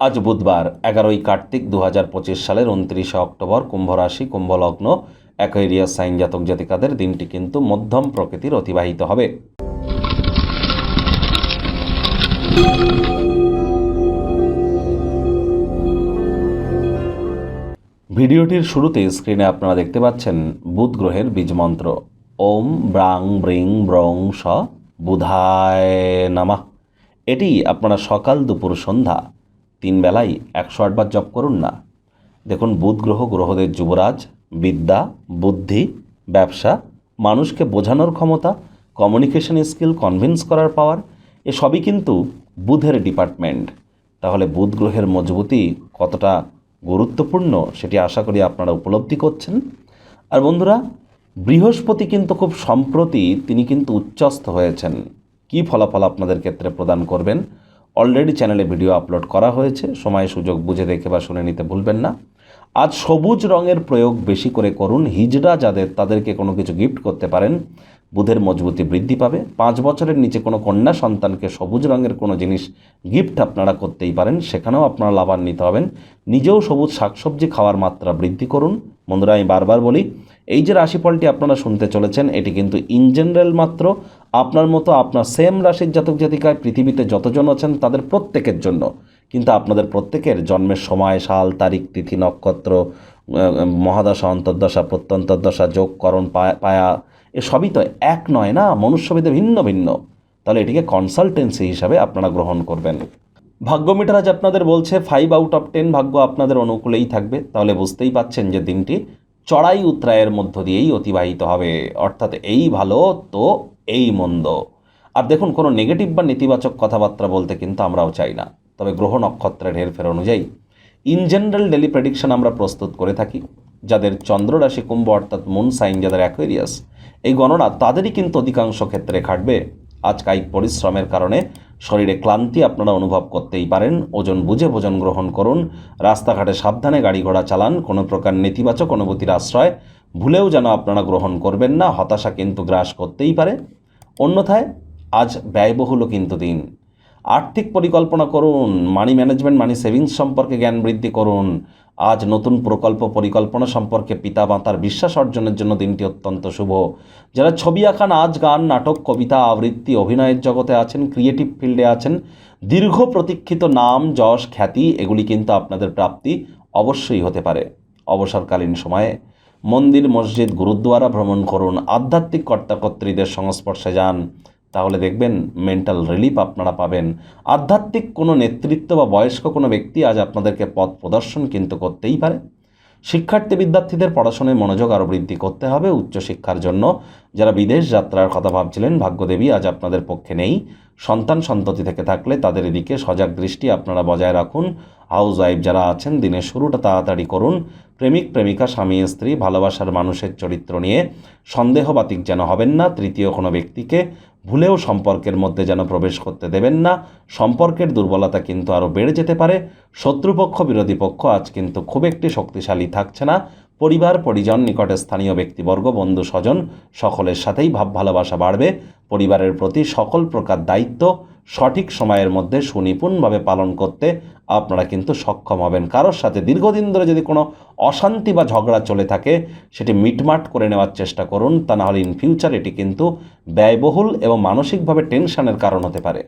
আজ বুধবার, এগারোই কার্তিক দু হাজার পঁচিশ সালের উনত্রিশে অক্টোবর কুম্ভ রাশি কুম্ভ লগ্ন অ্যাকোয়েরিয়াস সাইন জাতক জাতিকাদের দিনটি কিন্তু মধ্যম প্রকৃতির অতিবাহিত হবে। ভিডিওটির শুরুতে স্ক্রিনে আপনারা দেখতে পাচ্ছেন বুধ গ্রহের বীজমন্ত্র ওম ব্রাং ব্রিং ব্রং স বুধায় নামা। এটি আপনারা সকাল দুপুর সন্ধ্যা তিন বেলায় একশো আটবার জপ করুন না। দেখুন বুধ গ্রহ, গ্রহদের যুবরাজ, বিদ্যা, বুদ্ধি, ব্যবসা, মানুষকে বোঝানোর ক্ষমতা কমিউনিকেশন স্কিল কনভিন্স করার পাওয়ার এসবই কিন্তু বুধের ডিপার্টমেন্ট তাহলে বুধ গ্রহের মজবুতি কতটা গুরুত্বপূর্ণ সেটি আশা করি আপনারা উপলব্ধি করছেন। আর বন্ধুরা, বৃহস্পতি কিন্তু খুব সম্প্রতি তিনি কিন্তু উচ্চস্থ হয়েছেন। কী ফলাফল আপনাদের ক্ষেত্রে প্রদান করবেন? অলরেডি চ্যানেলে ভিডিও আপলোড করা হয়েছে। সময় সুযোগ বুঝে দেখে বা শুনে নিতে ভুলবেন না। আজ সবুজ রঙের প্রয়োগ বেশি করে করুন। হিজড়া যাদের, তাদেরকে কোনো কিছু গিফট করতে পারেন। বুধের মজবুতি বৃদ্ধি পাবে। পাঁচ বছরের নিচে কোনো কন্যা সন্তানকে সবুজ রঙের কোনো জিনিস গিফট আপনারা করতেই পারেন। সেখানেও আপনারা লাভান্বিত হবেন। নিজেও সবুজ শাকসবজি খাওয়ার মাত্রা বৃদ্ধি করুন। বন্ধুরা, আমি বারবার বলি, এই যে রাশিফলটি আপনারা শুনতে চলেছেন, এটি কিন্তু ইন জেনারেল মাত্র। আপনার মতো আপনার সেম রাশির জাতক জাতিকায় পৃথিবীতে যতজন আছেন তাদের প্রত্যেকের জন্য। কিন্তু আপনাদের প্রত্যেকের জন্মের সময়, সাল, তারিখ, তিথি, নক্ষত্র মহাদশা, অন্তর্দশা, প্রত্যন্তর্দশা, যোগকরণ, পায়া এসবই তো এক নয় না মনুষ্যভেদে ভিন্ন ভিন্ন। তাহলে এটিকে কনসালটেন্সি হিসাবে আপনারা গ্রহণ করবেন। ভাগ্য মিটার আজ আপনাদের বলছে ফাইভ আউট অফ টেন ভাগ্য আপনাদের অনুকূলেই থাকবে। তাহলে বুঝতেই পাচ্ছেন যে দিনটি চড়াই উত্তরায়ের মধ্য দিয়েই অতিবাহিত হবে। অর্থাৎ এই ভালো তো এই মন্দ। আর দেখুন, কোনো নেগেটিভ বা নেতিবাচক কথাবার্তা বলতে কিন্তু আমরাও চাই না। তবে গ্রহ নক্ষত্রের হেরফের অনুযায়ী ইন জেনারেল ডেলি প্রেডিকশন আমরা প্রস্তুত করে থাকি। যাদের চন্দ্র রাশি, কুম্ভ অর্থাৎ মুন সাইন যাদের অ্যাকোয়ারিয়াস এই গণনা তাদেরই কিন্তু অধিকাংশ ক্ষেত্রে খাটবে। আজ কায়িক পরিশ্রমের কারণে শরীরে ক্লান্তি আপনারা অনুভব করতেই পারেন। ওজন বুঝে ভোজন গ্রহণ করুন। রাস্তাঘাটে সাবধানে গাড়ি ঘোড়া চালান। কোনো প্রকার নেতিবাচক অনুভূতির আশ্রয়। ভুলেও যেন আপনারা গ্রহণ করবেন না, হতাশা কিন্তু গ্রাস করতেই পারে। অন্যথায় আজ ব্যয়বহুলও কিন্তু দিন। আর্থিক পরিকল্পনা করুন মানি ম্যানেজমেন্ট মানি সেভিংস সম্পর্কে জ্ঞান বৃদ্ধি করুন। আজ নতুন প্রকল্প পরিকল্পনা সম্পর্কে পিতা মাতার বিশ্বাস অর্জনের জন্য দিনটি অত্যন্ত শুভ। যারা ছবি আঁকা নাচ গান, নাটক, কবিতা, আবৃত্তি, অভিনয়ের জগতে আছেন ক্রিয়েটিভ ফিল্ডে আছেন, দীর্ঘ প্রতীক্ষিত নাম, যশ, খ্যাতি, এগুলি কিন্তু আপনাদের প্রাপ্তি অবশ্যই হতে পারে। অবসরকালীন সময়ে মন্দির, মসজিদ, গুরুদ্বারা ভ্রমণ করুন। আধ্যাত্মিক কর্তাকর্ত্রীদের সংস্পর্শে যান। তাহলে দেখবেন মেন্টাল রিলিফ আপনারা পাবেন। আধ্যাত্মিক কোনো নেতৃত্ব বা বয়স্ক কোনো ব্যক্তি আজ আপনাদেরকে পথ প্রদর্শন কিন্তু করতেই পারে। শিক্ষার্থী বিদ্যার্থীদের পড়াশোনায় মনোযোগ আরও বৃদ্ধি করতে হবে উচ্চশিক্ষার জন্য। যারা বিদেশ যাত্রার কথা ভাবছিলেন, ভাগ্যদেবী আজ আপনাদের পক্ষে নেই। সন্তান সন্ততি থেকে থাকলে তাদের এদিকে সজাগ দৃষ্টি আপনারা বজায় রাখুন। হাউস ওয়াইফ যারা আছেন, দিনের শুরুটা তাড়াতাড়ি করুন। প্রেমিক, প্রেমিকা, স্বামী, স্ত্রী, ভালোবাসার মানুষের চরিত্র নিয়ে সন্দেহবাতিক যেন হবেন না। তৃতীয় কোনো ব্যক্তিকে ভুলেও সম্পর্কের মধ্যে যেন প্রবেশ করতে দেবেন না। সম্পর্কের দুর্বলতা কিন্তু আরও বেড়ে যেতে পারে। শত্রুপক্ষ, বিরোধী পক্ষ আজ কিন্তু খুব একটি শক্তিশালী থাকছে না। পরিবার, পরিজন, নিকটে স্থানীয় ব্যক্তিবর্গ, বন্ধু, স্বজন, সকলের সাথেই ভাব, ভালোবাসা বাড়বে। পরিবারের প্রতি সকল প্রকার দায়িত্ব সঠিক সময়ের মধ্যে সুনিপুণভাবে পালন করতে আপনারা কিন্তু সক্ষম হবেন। কারোর সাথে দীর্ঘদিন ধরে যদি কোনো অশান্তি বা ঝগড়া চলে থাকে, সেটি মিটমাট করে নেওয়ার চেষ্টা করুন। তা নাহলে ইন ফিউচার এটি কিন্তু ব্যয়বহুল এবং মানসিকভাবে টেনশনের কারণ হতে পারে।